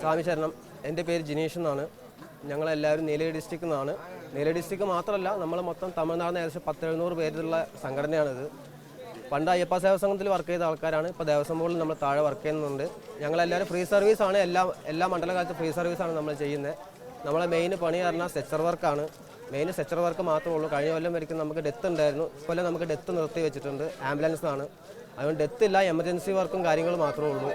സ്വാമി ശരണം. എന്റെ പേര് ജിനേഷ് എന്നാണ്. ഞങ്ങളെല്ലാവരും നീലഗിരി ഡിസ്ട്രിക്റ്റിൽ നിന്നാണ്. നീലഗിരി ഡിസ്ട്രിക്ട് മാത്രമല്ല നമ്മൾ മൊത്തം തമിഴ്നാടിന് ഏകദേശം പത്ത് എഴുന്നൂറ് പേരുള്ള സംഘടനയാണിത്. പണ്ട് അയ്യപ്പ സേവ സംഘത്തിൽ വർക്ക് ചെയ്ത ആൾക്കാരാണ്. ഇപ്പോൾ ദേവസ്വം ബോർഡിൽ നമ്മൾ താഴെ വർക്ക് ചെയ്യുന്നുണ്ട്. ഞങ്ങളെല്ലാവരും ഫ്രീ സർവീസാണ് എല്ലാ എല്ലാ മണ്ഡലകാലത്തും ഫ്രീ സർവീസാണ് നമ്മൾ ചെയ്യുന്നത് നമ്മളെ മെയിൻ പണി പറഞ്ഞാൽ സെച്ചർ വർക്കാണ് മെയിൻ സെച്ചർ വർക്ക് മാത്രമേ ഉള്ളൂ. കഴിഞ്ഞ കൊല്ലം വരയ്ക്കും നമുക്ക് ഡെത്ത് ഉണ്ടായിരുന്നു. ഇക്കൊല്ലം നമുക്ക് ഡെത്ത് നിർത്തി വെച്ചിട്ടുണ്ട്. ആംബുലൻസ് ആണ് അതുകൊണ്ട് ഡെത്ത് ഇല്ല എമർജൻസി വർക്കും കാര്യങ്ങളും മാത്രമേ ഉള്ളൂ.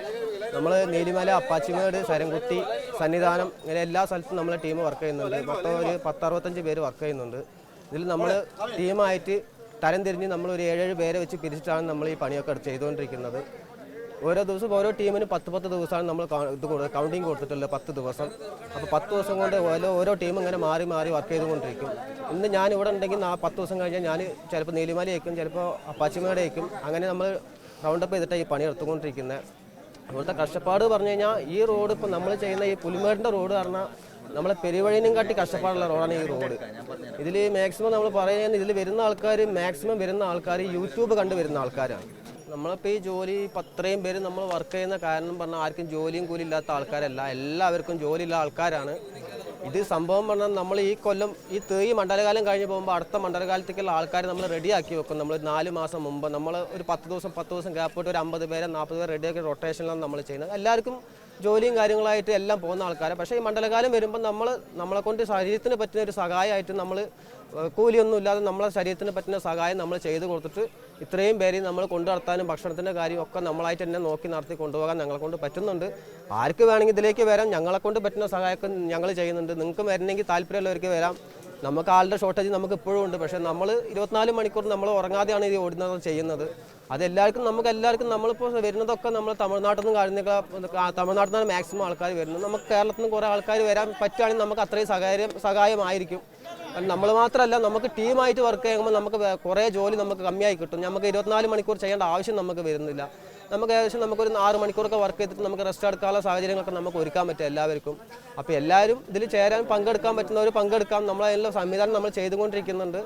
നമ്മൾ നീലിമല അപ്പാച്ചിമേട് ശരംകുത്തി സന്നിധാനം ഇങ്ങനെ എല്ലാ സ്ഥലത്തും നമ്മളെ ടീം വർക്ക് ചെയ്യുന്നുണ്ട്. മൊത്തം ഒരു പത്തറുപത്തഞ്ച് പേര് വർക്ക് ചെയ്യുന്നുണ്ട്. ഇതിൽ നമ്മൾ ടീമായിട്ട് തരം തിരിഞ്ഞ് നമ്മൾ ഒരു ഏഴേഴ് പേരെ വെച്ച് പിരിച്ചിട്ടാണ് നമ്മൾ ഈ പണിയൊക്കെ ചെയ്തുകൊണ്ടിരിക്കുന്നത്. ഓരോ ദിവസം ഓരോ ടീമിന് പത്ത് പത്ത് ദിവസമാണ് നമ്മൾ ഇത് കൗണ്ടിങ് കൊടുത്തിട്ടുള്ളത് പത്ത് ദിവസം. അപ്പോൾ പത്ത് ദിവസം കൊണ്ട് ഓരോ ഓരോ ടീം ഇങ്ങനെ മാറി മാറി വർക്ക് ചെയ്തുകൊണ്ടിരിക്കും. ഇന്ന് ഞാൻ ഇവിടെ ഉണ്ടെങ്കിൽ ആ പത്ത് ദിവസം കഴിഞ്ഞാൽ ഞാൻ ചിലപ്പോൾ നീലിമലയേക്കും ചിലപ്പോൾ അപ്പാച്ചിമേടേക്കും. അങ്ങനെ നമ്മൾ റൗണ്ടപ്പ് ചെയ്തിട്ടാണ് ഈ പണി എടുത്തുകൊണ്ടിരിക്കുന്നത് ഇവിടുത്തെ കഷ്ടപ്പാട് പറഞ്ഞു കഴിഞ്ഞാൽ ഈ റോഡ് ഇപ്പോൾ നമ്മൾ ചെയ്യുന്ന ഈ പുലിമേടിന്റെ റോഡ് പറഞ്ഞാൽ നമ്മളെ പെരുവഴിനും കാട്ടി കഷ്ടപ്പാടുള്ള റോഡാണ് ഈ റോഡ്. ഇതിൽ മാക്സിമം നമ്മൾ പറയുന്നത് ഇതിൽ വരുന്ന ആൾക്കാർ മാക്സിമം വരുന്ന ആൾക്കാർ യൂട്യൂബ് കണ്ട് വരുന്ന ആൾക്കാരാണ്. നമ്മളിപ്പോൾ ഈ ജോലി ഇപ്പം അത്രയും പേര് നമ്മൾ വർക്ക് ചെയ്യുന്ന കാരണം പറഞ്ഞാൽ ആർക്കും ജോലിയും കൂലി ഇല്ലാത്ത ആൾക്കാരല്ല. എല്ലാവർക്കും ജോലിയുള്ള ആൾക്കാരാണ്. ഇത് സംഭവം പറഞ്ഞാൽ നമ്മൾ ഈ കൊല്ലം ഈ തേയ് മണ്ഡലകാലം കഴിഞ്ഞ് പോകുമ്പോൾ അടുത്ത മണ്ഡലകാലത്തേക്കുള്ള ആൾക്കാർ നമ്മൾ റെഡിയാക്കി വെക്കും. നമ്മൾ നാല് മാസം മുമ്പ് നമ്മൾ ഒരു പത്ത് ദിവസം പത്ത് ദിവസം ഗ്യാപ്പ് ഒരു അമ്പത് പേരെ നാൽപ്പത് പേരെ റെഡിയാക്കി റൊട്ടേഷനിലാണ് നമ്മൾ ചെയ്യുന്നത്. എല്ലാവർക്കും ജോലിയും കാര്യങ്ങളായിട്ട് എല്ലാം പോകുന്ന ആൾക്കാരാണ് പക്ഷേ ഈ മണ്ഡലകാലം വരുമ്പോൾ നമ്മൾ നമ്മളെ കൊണ്ട് ശരീരത്തിന് പറ്റുന്ന ഒരു സഹായമായിട്ട് നമ്മൾ കൂലിയൊന്നും ഇല്ലാതെ നമ്മളെ ശരീരത്തിന് പറ്റുന്ന സഹായം നമ്മൾ ചെയ്തു കൊടുത്തിട്ട് ഇത്രയും പേരെയും നമ്മൾ കൊണ്ടു നടത്താനും ഭക്ഷണത്തിന്റെ കാര്യം ഒക്കെ നമ്മളായിട്ട് തന്നെ നോക്കി നടത്തി കൊണ്ടുപോകാൻ ഞങ്ങളെ കൊണ്ട് പറ്റുന്നുണ്ട്. ആർക്ക് വേണമെങ്കിൽ ഇതിലേക്ക് വരാം ഞങ്ങളെ കൊണ്ട് പറ്റുന്ന സഹായമൊക്കെ ഞങ്ങൾ ചെയ്യുന്നുണ്ട്. നിങ്ങൾക്ക് വരണമെങ്കിൽ താല്പര്യമുള്ളവർക്ക് വരാം. നമുക്ക് ആളുടെ ഷോർട്ടേജ് നമുക്ക് ഇപ്പോഴും ഉണ്ട്. പക്ഷേ നമ്മൾ ഇരുപത്തിനാല് മണിക്കൂർ നമ്മൾ ഉറങ്ങാതെയാണ് ഇത് ഓടുന്നത് ചെയ്യുന്നത്. അതെല്ലാവർക്കും നമുക്ക് എല്ലാവർക്കും നമ്മളിപ്പോൾ വരുന്നതൊക്കെ നമ്മൾ തമിഴ്നാട്ടിൽ നിന്ന് കഴിഞ്ഞ തമിഴ്നാട്ടിൽ നിന്നാണ് മാക്സിമം ആൾക്കാർ വരുന്നത്. നമുക്ക് കേരളത്തിൽ നിന്ന് കുറേ ആൾക്കാർ വരാൻ പറ്റുകയാണെങ്കിൽ നമുക്ക് അത്രയും സഹായം സഹായമായിരിക്കും. നമ്മൾ മാത്രമല്ല നമുക്ക് ടീമായിട്ട് വർക്ക് ചെയ്യുമ്പോൾ നമുക്ക് കുറേ ജോലി നമുക്ക് കമ്മിയായി കിട്ടും. നമുക്ക് ഇരുപത്തിനാല് മണിക്കൂർ ചെയ്യേണ്ട ആവശ്യം നമുക്ക് വരുന്നില്ല. നമുക്ക് ഏകദേശം നമുക്കൊരു ആറ് മണിക്കൂറൊക്കെ വർക്ക് ചെയ്തിട്ട് നമുക്ക് റെസ്റ്റ് എടുക്കാനുള്ള സാഹചര്യങ്ങളൊക്കെ നമുക്ക് ഒരുക്കാൻ പറ്റും എല്ലാവർക്കും. അപ്പോൾ എല്ലാവരും ഇതിൽ ചേരാൻ പങ്കെടുക്കാൻ പറ്റുന്നവർ പങ്കെടുക്കാം. നമ്മളതിനുള്ള സംവിധാനം നമ്മൾ ചെയ്തുകൊണ്ടിരിക്കുന്നുണ്ട്.